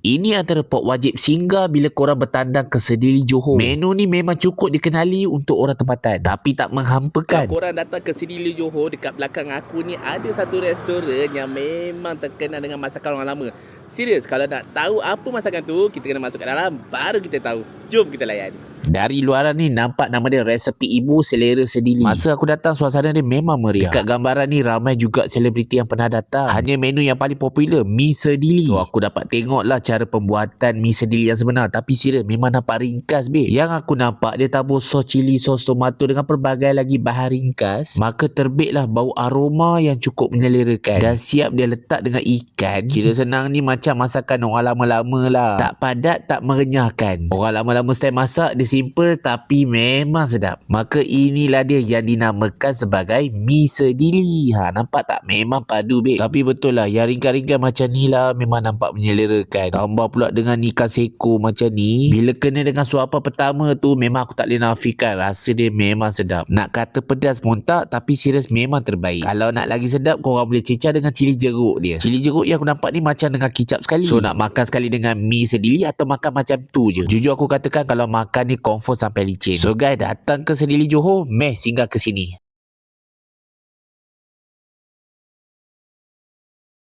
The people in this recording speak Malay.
Ini antara pok wajib singgah bila korang bertandang ke Sedili Johor. Menu ni memang cukup dikenali untuk orang tempatan. Tapi tak menghampakan. Kalau korang datang ke sini Li Johor dekat belakang aku ni ada satu restoran yang memang terkenal dengan masakan orang lama. Serius, kalau nak tahu apa masakan tu, kita kena masuk ke dalam baru kita tahu. Jom kita layan. Dari luaran ni nampak nama dia resepi ibu selera sedili. Masa aku datang suasana dia memang meriah. Dekat gambaran ni ramai juga selebriti yang pernah datang. Hanya menu yang paling popular mi sedili. So aku dapat tengok lah cara pembuatan mi sedili yang sebenar. Tapi serius memang nampak ringkas be. Yang aku nampak dia tabur sos cili, sos tomato dengan pelbagai lagi bahan ringkas. Maka terbitlah bau aroma yang cukup menyelerakan. Dan siap dia letak dengan ikan. Kira senang ni macam masakan orang lama-lama lah. Tak padat, tak merenyahkan. Orang lama-lama style masak dia simple tapi memang sedap. Maka inilah dia yang dinamakan sebagai mi sedili. Ha, nampak tak? Memang padu babe. Tapi betul lah yang ringkas-ringkas macam ni lah memang nampak menyelerakan. Tambah pula dengan ikan seko macam ni. Bila kena dengan suapan pertama tu memang aku tak boleh nafikan. Rasa dia memang sedap. Nak kata pedas pun tak tapi serius memang terbaik. Kalau nak lagi sedap korang boleh cecah dengan cili jeruk dia. Cili jeruk yang aku nampak ni macam dengan kicap sekali. So nak makan sekali dengan mi sedili atau makan macam tu je. Jujur aku katakan kalau makan ni confirm sampai licin. So guys datang ke Sedili Johor, meh singgah ke sini.